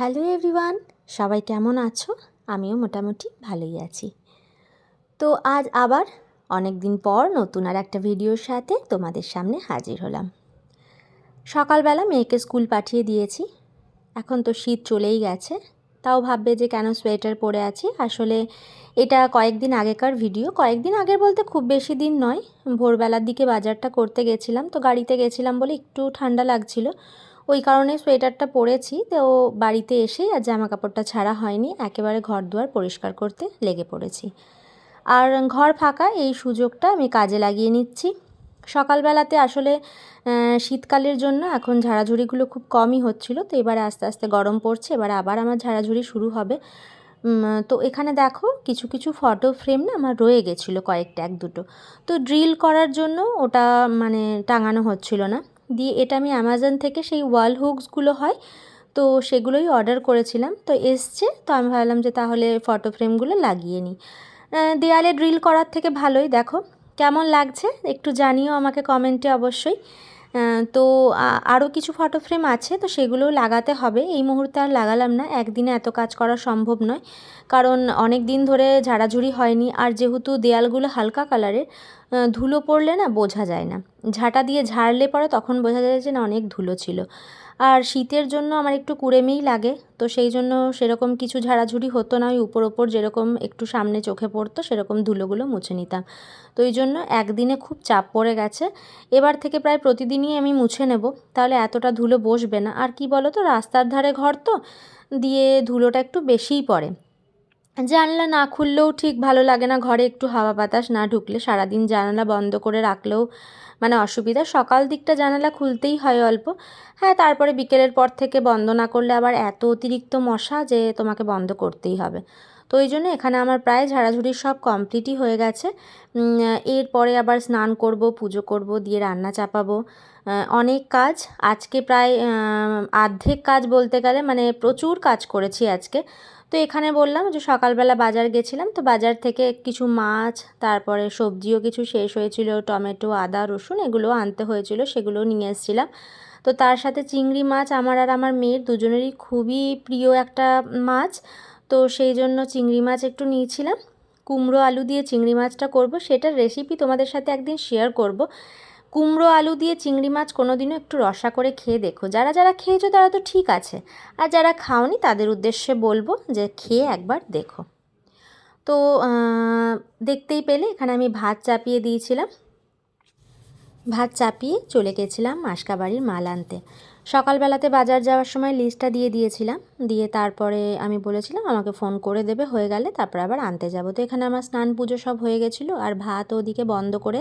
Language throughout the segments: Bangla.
হ্যালো এভরিওয়ান, সবাই কেমন আছো? আমিও মোটামুটি ভালোই আছি। তো আজ আবার অনেক দিন পর নতুন আর একটা ভিডিওর সাথে তোমাদের সামনে হাজির হলাম। সকালবেলা মেয়েকে স্কুল পাঠিয়ে দিয়েছি। এখন তো শীত চলেই গেছে, তাও ভাববে যে কেন সোয়েটার পরে আছি। আসলে এটা কয়েকদিন আগেকার ভিডিও, কয়েকদিন আগের বলতে খুব বেশি দিন নয়। ভোরবেলার দিকে বাজারটা করতে গেছিলাম, তো গাড়িতে গেছিলাম বলে একটু ঠান্ডা লাগছিল। ওই কারণে সোয়েটারটা পরেছি। তো বাড়িতে এসেই আর জামা কাপড়টা ছাড়া হয়নি। একেবারে ঘর দুয়ার পরিষ্কার করতে লেগে পড়েছি। আর ঘর ফাঁকা, এই সুযোগটা আমি কাজে লাগিয়ে নিচ্ছি। সকালবেলাতে আসলে শীতকালের জন্য এখন ঝাড়াঝুড়িগুলো খুব কমই হচ্ছিল। তো এবারে আস্তে আস্তে গরম পড়ছে, এবার আবার আমার ঝাড়াঝুড়ি শুরু হবে। তো এখানে দেখো, কিছু কিছু ফটো ফ্রেম না আমার রয়ে গেছিল কয়েকটা, এক দুটো। তো ড্রিল করার জন্য ওটা মানে টাঙানো হচ্ছিল না। দিয়ে এটা আমি অ্যামাজন থেকে সেই ওয়াল হুকসগুলো হয়, তো সেগুলোই অর্ডার করেছিলাম, তো এসছে, তো আমি ভাবলাম যে তাহলে ফটো ফ্রেমগুলো লাগিয়ে নিই। দেয়ালে ড্রিল করার থেকে ভালোই, দেখো কেমন লাগছে, একটু জানিও আমাকে কমেন্টে অবশ্যই। তো আরও কিছু ফটো ফ্রেম আছে, তো সেগুলোও লাগাতে হবে, এই মুহূর্তে আর লাগালাম না, একদিনে এত কাজ করা সম্ভব নয়, কারণ অনেক দিন ধরে ঝাড়াঝুড়ি হয়নি, আর যেহেতু দেয়ালগুলো হালকা কালারের ধুলো পড়লে না বোঝা যায় না। ঝাঁটা দিয়ে ঝাড়লে পরে তখন বোঝা যায় যে না, অনেক ধুলো ছিল। আর শীতের জন্য আমার একটু কুড়েমেই লাগে, তো সেই জন্য সেরকম কিছু ঝাড়াঝুড়ি হতো না। ওই উপর ওপর যেরকম একটু সামনে চোখে পড়তো, সেরকম ধুলোগুলো মুছে নিতাম। তো এই জন্য একদিনে খুব চাপ পড়ে গেছে। এবার থেকে প্রায় প্রতিদিনই আমি মুছে নেব। তাহলে এতটা ধুলো বসবে না। আর কি বলো তো রাস্তার ধারে ঘর তো, দিয়ে ধুলোটা একটু বেশিই পড়ে। জানলা না খুললেও ঠিক ভালো লাগে না। ঘরে একটু হাওয়া বাতাস না ঢুকলে সারাদিন জানালা বন্ধ করে রাখলেও মানে অসুবিধা। সকাল দিকটা জানালা খুলতেই হয় অল্প। হ্যাঁ তারপরে বিকেলের পর থেকে বন্ধ না করলে আবার এত অতিরিক্ত মশা যে তোমাকে বন্ধ করতেই হবে। তো ওই জন্য এখানে আমার প্রায় ঝাড়াঝুড়ি সব কমপ্লিটই হয়ে গেছে। এরপরে আবার স্নান করব, পুজো করব, দিয়ে রান্না চাপাবো। অনেক কাজ। আজকে প্রায় আর্ধেক কাজ বলতে গেলে মানে প্রচুর কাজ করেছি আজকে। তো এখানে বললাম যে সকালবেলা বাজার গেছিলাম, তো বাজার থেকে কিছু মাছ, তারপরে সবজিও কিছু শেষ হয়েছিল, টমেটো, আদা, রসুন এগুলো আনতে হয়েছিল, সেগুলো নিয়ে এসেছিলাম। তো তার সাথে চিংড়ি মাছ আমার আর আমার মেয়ের দুজনেরই খুবই প্রিয় একটা মাছ, তো সেই জন্য চিংড়ি মাছ একটু নিয়েছিলাম। কুমড়ো আলু দিয়ে চিংড়ি মাছটা করব, সেটার রেসিপি তোমাদের সাথে একদিন শেয়ার করব। কুমড়ো আলু দিয়ে চিংড়ি মাছ কোনো দিনও একটু রসা করে খেয়ে দেখো। যারা যারা খেয়েছো তারা তো ঠিক আছে। আর যারা খাওনি তাদের উদ্দেশ্যে বলব যে খেয়ে একবার দেখো। তো দেখতেই পেলে, এখানে আমি ভাত চাপিয়ে দিয়েছিলাম। ভাত চাপিয়ে চলে গেছিলাম মাসকাবাড়ির মাল আনতে। সকালবেলাতে বাজার যাওয়ার সময় লিস্টটা দিয়ে দিয়েছিলাম। দিয়ে তারপরে আমি বলেছিলাম, আমাকে ফোন করে দেবে, হয়ে গেলে তারপর আবার আনতে যাব। তো এখানে আমার স্নান পুজো সব হয়ে গেছিল। আর ভাত ওদিকে বন্ধ করে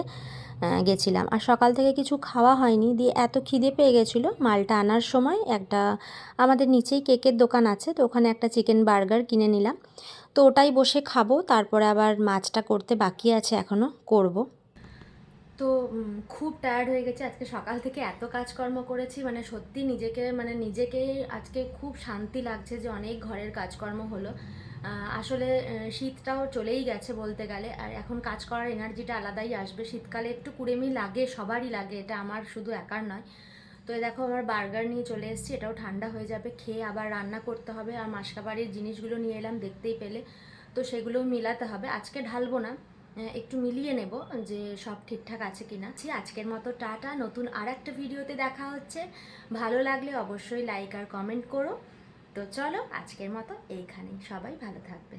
গেছিলাম। আর সকাল থেকে কিছু খাওয়া হয়নি, দিয়ে এত খিদে পেয়ে গেছিল। মালটা আনার সময় একটা আমাদের নিচেই কেকের দোকান আছে, তো ওখানে একটা চিকেন বার্গার কিনে নিলাম। তো ওটাই বসে খাব, তারপরে আবার মাছটা করতে বাকি আছে এখনও করব। তো খুব টায়ার্ড হয়ে গেছে। আজকে সকাল থেকে এত কাজকর্ম করেছি মানে সত্যি নিজেকে মানে নিজেকেই আজকে খুব শান্তি লাগছে যে অনেক ঘরের কাজকর্ম হলো। আসলে শীতটাও চলেই গেছে বলতে গেলে। আর এখন কাজ করার এনার্জিটা আলাদাই আসবে। শীতকালে একটু কুড়েমি লাগে, সবারই লাগে, এটা আমার শুধু একার নয়। তো দেখো আমার বার্গার নিয়ে চলে এসেছি, এটাও ঠান্ডা হয়ে যাবে। খেয়ে আবার রান্না করতে হবে। আর মাসকাবাড়ির জিনিসগুলো নিয়ে এলাম, দেখতেই পেলে। তো সেগুলোও মিলাতে হবে। আজকে ঢালবো না একটু মিলিয়ে নেব যে সব ঠিকঠাক আছে কিনা। আজকের মতো টাটা। নতুন আর একটা ভিডিওতে দেখা হচ্ছে। ভালো লাগলে অবশ্যই লাইক আর কমেন্ট করো। তো চলো আজকের মতো এইখানেই। সবাই ভালো থাকবে।